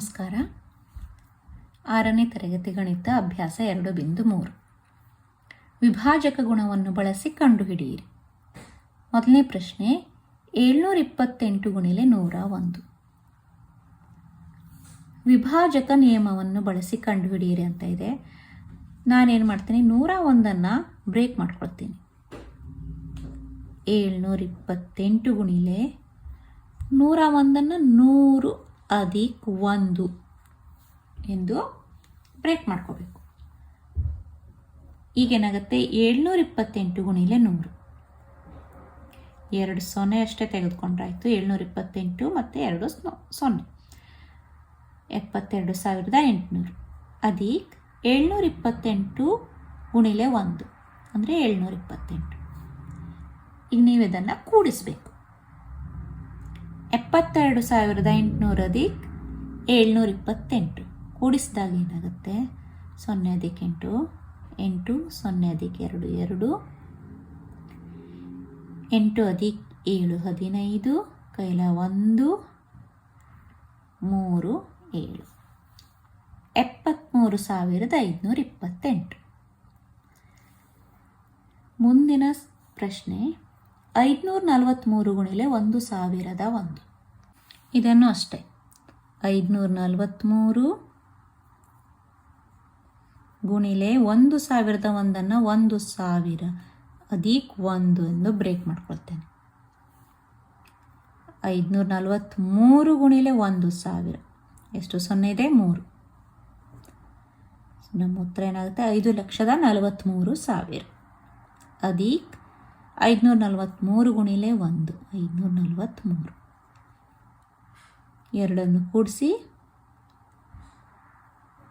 ನಮಸ್ಕಾರ. ಆರನೇ ತರಗತಿ ಗಣಿತ ಅಭ್ಯಾಸ ಎರಡು ಬಿಂದು ಮೂರು. ವಿಭಾಜಕ ಗುಣವನ್ನು ಬಳಸಿ ಕಂಡುಹಿಡಿಯಿರಿ. ಮೊದಲನೇ ಪ್ರಶ್ನೆ, ಏಳ್ನೂರ ಇಪ್ಪತ್ತೆಂಟು ಗುಣಿಲೆ ನೂರ ಒಂದು. ವಿಭಾಜಕ ನಿಯಮವನ್ನು ಬಳಸಿ ಕಂಡುಹಿಡಿಯಿರಿ ಅಂತ ಇದೆ. ನಾನೇನು ಮಾಡ್ತೀನಿ, ನೂರ ಒಂದನ್ನು ಬ್ರೇಕ್ ಮಾಡ್ಕೊಳ್ತೀನಿ. ಏಳ್ನೂರ ಇಪ್ಪತ್ತೆಂಟು ಗುಣಿಲೆ ನೂರ ಒಂದನ್ನು ನೂರು ಅಧಿಕ್ ಒಂದು ಎಂದು ಬ್ರೇಕ್ ಮಾಡ್ಕೋಬೇಕು. ಈಗೇನಾಗುತ್ತೆ? ಏಳ್ನೂರ ಇಪ್ಪತ್ತೆಂಟು ಗುಣಿಲೆ ನೂರು. ಎರಡು ಸೊನ್ನೆ ಅಷ್ಟೇ ತೆಗೆದುಕೊಂಡ್ರಾಯಿತು. ಏಳ್ನೂರ ಇಪ್ಪತ್ತೆಂಟು ಮತ್ತು ಎರಡು ಸ್ನೊ- ಸೊನ್ನೆ. ಎಪ್ಪತ್ತೆರಡು ಸಾವಿರದ ಎಂಟುನೂರು. ಅದೀಕ್ ಏಳ್ನೂರ ಇಪ್ಪತ್ತೆಂಟು ಗುಣಿಲೆ ಒಂದು. ಅಂದರೆ ಏಳ್ನೂರ ಇಪ್ಪತ್ತೆಂಟು ಈಗ ನೀವು ಇದನ್ನು ಕೂಡಿಸಬೇಕು. ಎಪ್ಪತ್ತೆರಡು ಸಾವಿರದ ಎಂಟುನೂರ ಅಧಿಕ್ ಏಳ್ನೂರ ಇಪ್ಪತ್ತೆಂಟು. ಕೂಡಿಸಿದಾಗ ಏನಾಗುತ್ತೆ? ಸೊನ್ನೆ ಅಧಿಕ್ ಎಂಟು ಎಂಟು, ಸೊನ್ನೆ ಅಧಿಕ್ ಎರಡು ಎರಡು. ಎಂಟು ಅಧಿಕ್ ಏಳು, ಹದಿನೈದು, ಕೈಲ ಒಂದು, ಮೂರು, ಏಳು. ಎಪ್ಪತ್ತ್ಮೂರು ಸಾವಿರದ ಐದುನೂರ ಇಪ್ಪತ್ತೆಂಟು. ಮುಂದಿನ ಪ್ರಶ್ನೆ, ಐದುನೂರ ನಲವತ್ತ್ಮೂರು ಗುಣಿಲೆ ಒಂದು ಸಾವಿರದ ಒಂದು. ಇದನ್ನು ಅಷ್ಟೇ. ಐದುನೂರ ನಲವತ್ತ್ಮೂರು ಗುಣಿಲೆ ಒಂದು ಸಾವಿರದ ಒಂದನ್ನು ಒಂದು ಸಾವಿರ ಅದೀಕ್ ಒಂದು ಎಂದು ಬ್ರೇಕ್ ಮಾಡ್ಕೊಳ್ತೇನೆ. ಐದುನೂರ ನಲವತ್ತ್ಮೂರು ಗುಣಿಲೆ ಒಂದು ಸಾವಿರ. ಎಷ್ಟು ಸೊನ್ನೆ ಇದೆ? ಮೂರು. ನಮ್ಮ ಉತ್ತರ ಏನಾಗುತ್ತೆ? ಐದು ಲಕ್ಷದ ನಲವತ್ತ್ಮೂರು ಸಾವಿರ. ಅದೀಕ್ ಐದುನೂರ ನಲವತ್ತ್ಮೂರು ಗುಣಿಲೆ ಒಂದು. ಐದುನೂರ ನಲವತ್ತ್ಮೂರು ಎರಡನ್ನು ಕೂಡಿಸಿ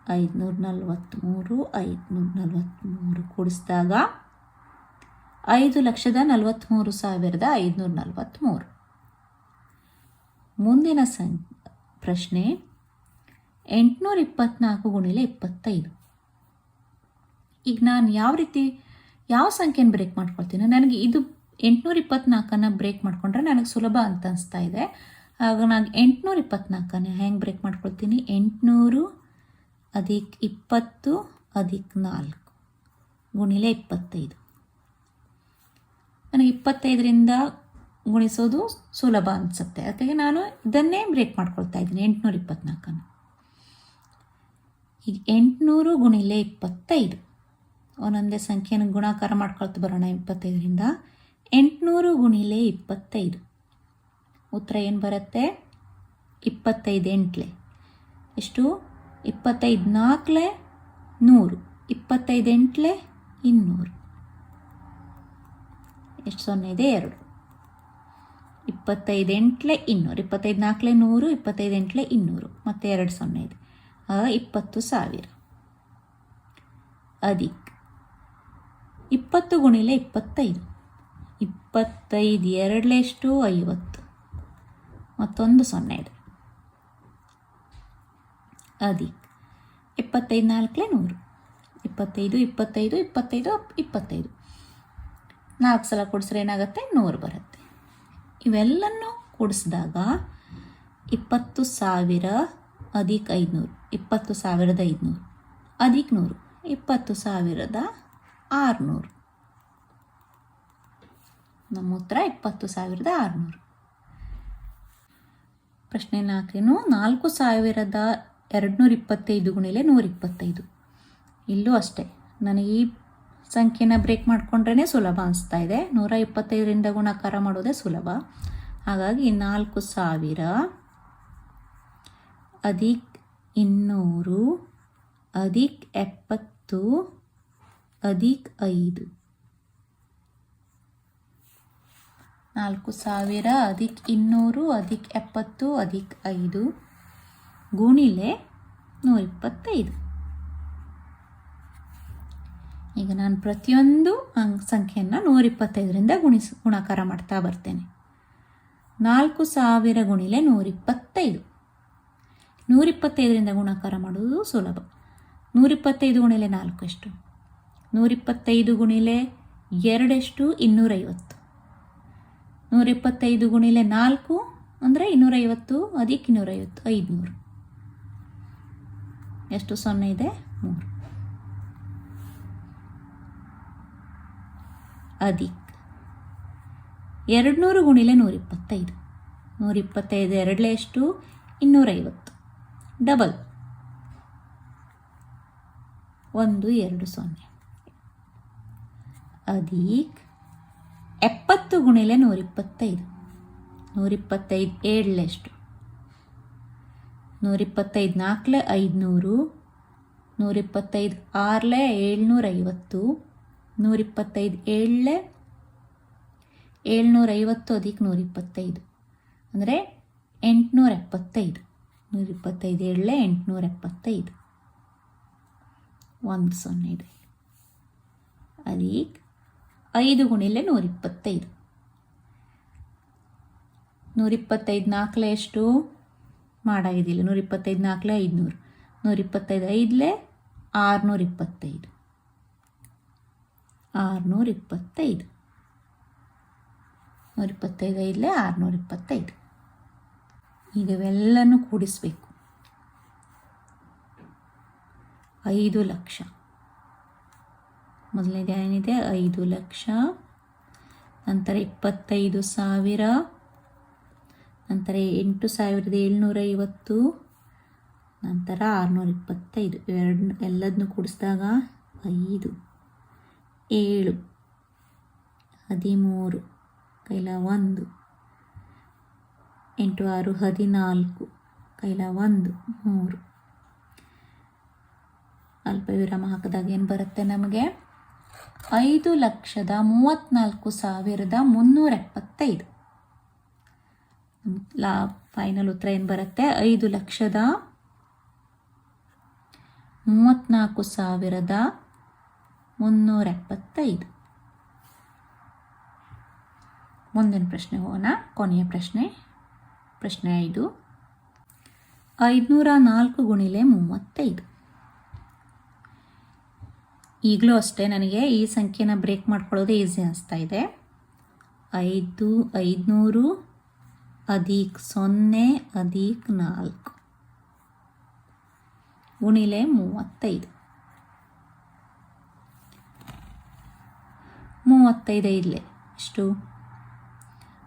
ಐದುನೂರ ನಲವತ್ತ್ಮೂರು ಐದುನೂರ ನಲವತ್ತ್ಮೂರು ಕೂಡಿಸಿದಾಗ ಐದು ಲಕ್ಷದ ನಲವತ್ತ್ಮೂರು ಸಾವಿರದ ಐದುನೂರ ನಲವತ್ತ್ಮೂರು ಮುಂದಿನ ಸಂ, ಪ್ರಶ್ನೆ ಎಂಟುನೂರ ಇಪ್ಪತ್ತ್ನಾಲ್ಕು ಗುಣಿಲೆ ಇಪ್ಪತ್ತೈದು. ಈಗ ನಾನು ಯಾವ ರೀತಿ, ಯಾವ ಸಂಖ್ಯೆನ ಬ್ರೇಕ್ ಮಾಡ್ಕೊಳ್ತೀನಿ? ನನಗೆ ಇದು ಎಂಟುನೂರ ಇಪ್ಪತ್ತ್ನಾಲ್ಕನ್ನು ಬ್ರೇಕ್ ಮಾಡಿಕೊಂಡ್ರೆ ನನಗೆ ಸುಲಭ ಅಂತ ಅನಿಸ್ತಾ ಇದೆ. ಆಗ ನಾನು ಎಂಟುನೂರ ಇಪ್ಪತ್ನಾಲ್ಕನೇ, ಹೆಂಗೆ ಬ್ರೇಕ್ ಮಾಡ್ಕೊಳ್ತೀನಿ? ಎಂಟುನೂರು ಅದಕ್ಕೆ ಇಪ್ಪತ್ತು ಅದಕ್ಕೆ ನಾಲ್ಕು. ಗುಣಿಲೆ ಇಪ್ಪತ್ತೈದು. ನನಗೆ ಇಪ್ಪತ್ತೈದರಿಂದ ಗುಣಿಸೋದು ಸುಲಭ ಅನಿಸುತ್ತೆ. ಅದಕ್ಕೆ ನಾನು ಇದನ್ನೇ ಬ್ರೇಕ್ ಮಾಡ್ಕೊಳ್ತಾ ಇದ್ದೀನಿ, ಎಂಟುನೂರ ಇಪ್ಪತ್ನಾಲ್ಕನ್ನು. ಈಗ ಎಂಟುನೂರು ಗುಣಿಲೆ ಇಪ್ಪತ್ತೈದು. ಒಂದೊಂದೇ ಸಂಖ್ಯೆನ ಗುಣಾಕಾರ ಮಾಡ್ಕೊಳ್ತಾ ಬರೋಣ, ಇಪ್ಪತ್ತೈದರಿಂದ. ಎಂಟುನೂರು ಗುಣಿಲೆ ಇಪ್ಪತ್ತೈದು. ಉತ್ತರ ಏನು ಬರುತ್ತೆ? ಇಪ್ಪತ್ತೈದು ಎಂಟ್ಲೆ ಎಷ್ಟು? ಇಪ್ಪತ್ತೈದು ನಾಲ್ಕಲೆ ನೂರು. ಇಪ್ಪತ್ತೈದು ಎಂಟ್ಲೆ ಇನ್ನೂರು. ಎಷ್ಟು ಸೊನ್ನೆ ಇದೆ? ಎರಡು. ಇಪ್ಪತ್ತೈದು ಎಂಟ್ಲೆ ಇನ್ನೂರು. ಇಪ್ಪತ್ತೈದು ನಾಲ್ಕಲೆ ನೂರು ಇಪ್ಪತ್ತೈದು ಎಂಟ್ಲೆ ಇನ್ನೂರು. ಮತ್ತು ಎರಡು ಸೊನ್ನೆ ಇದೆ. ಇಪ್ಪತ್ತು ಸಾವಿರ. ಅದಿಕ್. ಇಪ್ಪತ್ತು ಗುಣಿಲೆ ಇಪ್ಪತ್ತೈದು. ಇಪ್ಪತ್ತೈದು ಎರಡಲೆಷ್ಟು ಐವತ್ತು. ಮತ್ತೊಂದು ಸೊನ್ನೆ ಇದೆ. ಅದಿ ಇಪ್ಪತ್ತೈದು ನಾಲ್ಕಲೆ ನೂರು. ಇಪ್ಪತ್ತೈದು ಇಪ್ಪತ್ತೈದು ಇಪ್ಪತ್ತೈದು ಇಪ್ಪತ್ತೈದು. ನಾಲ್ಕು ಸಲ ಕೊಡಿಸ್ರೆ ಏನಾಗುತ್ತೆ? ನೂರು ಬರುತ್ತೆ. ಇವೆಲ್ಲನೂ ಕೂಡಿಸಿದಾಗ ಇಪ್ಪತ್ತು ಸಾವಿರ ಅಧಿಕ ಐದುನೂರು, ಇಪ್ಪತ್ತು ಸಾವಿರದ ಐದುನೂರು ಅಧಿಕ ನೂರು, ಇಪ್ಪತ್ತು ಸಾವಿರದ ಆರುನೂರು. ನಮ್ಮ ಉತ್ತರ ಇಪ್ಪತ್ತು ಸಾವಿರದ ಆರುನೂರು. ಪ್ರಶ್ನೆ ನಾಲ್ಕೇನು? ನಾಲ್ಕು ಸಾವಿರದ ಎರಡುನೂರ ಇಪ್ಪತ್ತೈದು ಗುಣಿಲೆ ನೂರಿಪ್ಪತ್ತೈದು. ಇಲ್ಲೂ ಅಷ್ಟೇ. ನನಗೆ ಈ ಸಂಖ್ಯೆನ ಬ್ರೇಕ್ ಮಾಡಿಕೊಂಡ್ರೇ ಸುಲಭ ಅನಿಸ್ತಾ ಇದೆ. ನೂರ ಇಪ್ಪತ್ತೈದರಿಂದ ಗುಣಾಕಾರ ಮಾಡೋದೇ ಸುಲಭ. ಹಾಗಾಗಿ ನಾಲ್ಕು ಸಾವಿರ ಅಧಿಕ್ ಇನ್ನೂರು ಅಧಿಕ್ ಎಪ್ಪತ್ತು ಅಧಿಕ್ ಐದು. ನಾಲ್ಕು ಸಾವಿರ, ಅಧಿಕ್ ಇನ್ನೂರು, ಅಧಿಕ್ ಎಪ್ಪತ್ತು, ಅಧಿಕ್ ಐದು, ಗುಣಿಲೆ ನೂರಿಪ್ಪತ್ತೈದು ಈಗ ನಾನು ಪ್ರತಿಯೊಂದು ಅಂಕ್ ಸಂಖ್ಯೆಯನ್ನು ನೂರಿಪ್ಪತ್ತೈದರಿಂದ ಗುಣಿಸ್, ಗುಣಾಕಾರ ಮಾಡ್ತಾ ಬರ್ತೇನೆ. ನಾಲ್ಕು ಸಾವಿರ ಗುಣಿಲೆ ನೂರಿಪ್ಪತ್ತೈದು ನೂರಿಪ್ಪತ್ತೈದರಿಂದ ಗುಣಾಕಾರ ಮಾಡೋದು ಸುಲಭ. ನೂರಿಪ್ಪತ್ತೈದು ಗುಣಿಲೆ ನಾಲ್ಕು ಎಷ್ಟು? ನೂರಿಪ್ಪತ್ತೈದು ಗುಣಿಲೆ ಎರಡೆಷ್ಟು ಇನ್ನೂರೈವತ್ತು. ನೂರಿಪ್ಪತ್ತೈದು ಗುಣಿಲೆ ನಾಲ್ಕು ಅಂದರೆ ಇನ್ನೂರೈವತ್ತು ಅದಕ್ಕೆ ಇನ್ನೂರೈವತ್ತು, ಐದುನೂರು. ಎಷ್ಟು ಸೊನ್ನೆ ಇದೆ? ಮೂರು. ಅದಿಕ್. ಎರಡು ನೂರು ಗುಣಿಲೆ ನೂರಿಪ್ಪತ್ತೈದು. ನೂರಿಪ್ಪತ್ತೈದು ಎರಡಲೇ ಎಷ್ಟು? ಇನ್ನೂರೈವತ್ತು. ಡಬಲ್. ಒಂದು, ಎರಡು ಸೊನ್ನೆ. ಅದೀಕ್. ಎಪ್ಪತ್ತು ಗುಣಿಲೆ ನೂರಿಪ್ಪತ್ತೈದು. ನೂರಿಪ್ಪತ್ತೈದು ಏಳಲೆಷ್ಟು ನೂರಿಪ್ಪತ್ತೈದು ನಾಲ್ಕಲೆ ಐದುನೂರು. ನೂರಿಪ್ಪತ್ತೈದು ಆರಲೆ ಏಳ್ನೂರೈವತ್ತು. ನೂರಿಪ್ಪತ್ತೈದು ಏಳಲೆ ಏಳ್ನೂರೈವತ್ತು ಅದಕ್ಕೆ ನೂರಿಪ್ಪತ್ತೈದು. ಅಂದರೆ ಎಂಟುನೂರ ಎಪ್ಪತ್ತೈದು ನೂರಿಪ್ಪತ್ತೈದು ಏಳಲೆ ಎಂಟುನೂರ ಎಪ್ಪತ್ತೈದು ಒಂದು ಸೊನ್ನೆ ಇದೆ. ಅದೀಗ ಐದು ಗುಣಿಲೆ ನೂರಿಪ್ಪತ್ತೈದು. ನೂರಿಪ್ಪತ್ತೈದು ನಾಲ್ಕಲೆ ಎಷ್ಟು? ಮಾಡಾಗಿದ್ದಿಲ್ಲ. ನೂರಿಪ್ಪತ್ತೈದು ನಾಲ್ಕಲೆ ಐದುನೂರು. ನೂರಿಪ್ಪತ್ತೈದು ಐದಲೆ ಆರುನೂರ ಇಪ್ಪತ್ತೈದು ಆರುನೂರ ಇಪ್ಪತ್ತೈದು ನೂರಿಪ್ಪತ್ತೈದು ಐದಲೆ ಆರುನೂರ ಇಪ್ಪತ್ತೈದು ಈಗ ಇವೆಲ್ಲನೂ ಕೂಡಿಸ್ಬೇಕು. ಐದು ಲಕ್ಷ. ಮೊದಲನೇದು ಏನಿದೆ? ಐದು ಲಕ್ಷ, ನಂತರ ಇಪ್ಪತ್ತೈದು ಸಾವಿರ, ನಂತರ ಎಂಟು ಸಾವಿರದ ಏಳ್ನೂರೈವತ್ತು, ನಂತರ ಆರುನೂರ ಇಪ್ಪತ್ತೈದು ಎರಡು ಎಲ್ಲದನ್ನು ಕೂಡಿಸಿದಾಗ ಐದು, ಏಳು, ಹದಿಮೂರು, ಕೈಲ ಒಂದು, ಎಂಟು, ಆರು, ಹದಿನಾಲ್ಕು, ಕೈಲ ಒಂದು, ಮೂರು. ಅಲ್ಪ ವಿರಾಮ ಹಾಕಿದಾಗ ಏನು ಬರುತ್ತೆ ನಮಗೆ? ಐದು ಲಕ್ಷದ ಮೂವತ್ತ್ನಾಲ್ಕು ಸಾವಿರದ ಮುನ್ನೂರ ಎಪ್ಪತ್ತೈದು. ಲಾ ಫೈನಲ್ ಉತ್ತರ ಏನು ಬರುತ್ತೆ? ಐದು ಲಕ್ಷದ ಮೂವತ್ತ್ನಾಲ್ಕು ಸಾವಿರದ ಮುನ್ನೂರ ಎಪ್ಪತ್ತೈದು. ಮುಂದಿನ ಪ್ರಶ್ನೆ ಹೋಗೋಣ. ಕೊನೆಯ ಪ್ರಶ್ನೆ. ಪ್ರಶ್ನೆ ಐದು. ಐದುನೂರ ನಾಲ್ಕು ಗುಣಿಲೆ ಮೂವತ್ತೈದು. ಈಗಲೂ ಅಷ್ಟೇ ನನಗೆ ಈ ಸಂಖ್ಯೆನ ಬ್ರೇಕ್ ಮಾಡ್ಕೊಳ್ಳೋದೇ ಈಸಿ ಅನಿಸ್ತಾ ಇದೆ. ಐದು, ಐದುನೂರು ಅದೀಕ್ ಸೊನ್ನೆ ಅದೀಕ್ ನಾಲ್ಕು. ಉಣಿಲೆ ಮೂವತ್ತೈದು. ಮೂವತ್ತೈದು ಐದಲೆ ಎಷ್ಟು?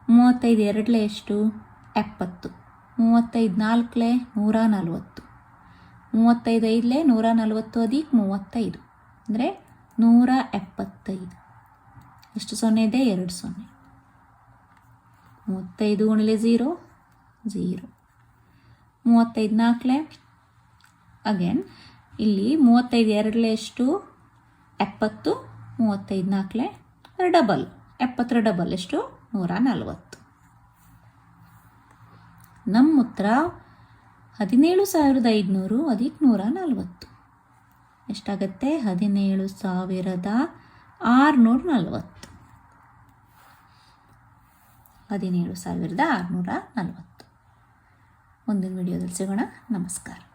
ಮೂವತ್ತೈದು ಎರಡಲೆ ಎಷ್ಟು? ಎಪ್ಪತ್ತು. ಮೂವತ್ತೈದು ನಾಲ್ಕಲೆ ನೂರ ನಲವತ್ತು. ಮೂವತ್ತೈದು ಐದಲೆ ನೂರ ನಲವತ್ತು ಅದೀಕ್ ಮೂವತ್ತೈದು. ಅಂದರೆ ನೂರ ಎಪ್ಪತ್ತೈದು. ಎಷ್ಟು ಸೊನ್ನೆ ಇದೆ? ಎರಡು ಸೊನ್ನೆ. ಮೂವತ್ತೈದು ಗುಣಿಲೆ ಝೀರೋ ಝೀರೋ ಮೂವತ್ತೈದು ನಾಲ್ಕಲೆ? ಅಗೇನ್ ಇಲ್ಲಿ ಮೂವತ್ತೈದು ಎರಡಲೆ ಎಷ್ಟು? ಎಪ್ಪತ್ತು. ಮೂವತ್ತೈದು ನಾಲ್ಕಲೆ? ಡಬಲ್. ಎಪ್ಪತ್ತರ ಡಬಲ್ ಎಷ್ಟು? ನೂರ ನಲವತ್ತು. ನಮ್ಮ ಉತ್ತರ ಹದಿನೇಳು ಸಾವಿರದ ಐದುನೂರು, ಅದಕ್ಕೆ ನೂರ ನಲವತ್ತು. ಎಷ್ಟಾಗತ್ತೆ? ಹದಿನೇಳು ಸಾವಿರದ ಆರುನೂರ ನಲವತ್ತು. ಹದಿನೇಳು ಸಾವಿರದ ಆರುನೂರ ನಲವತ್ತು. ಮುಂದಿನ ವಿಡಿಯೋದಲ್ಲಿ ಸಿಗೋಣ. ನಮಸ್ಕಾರ.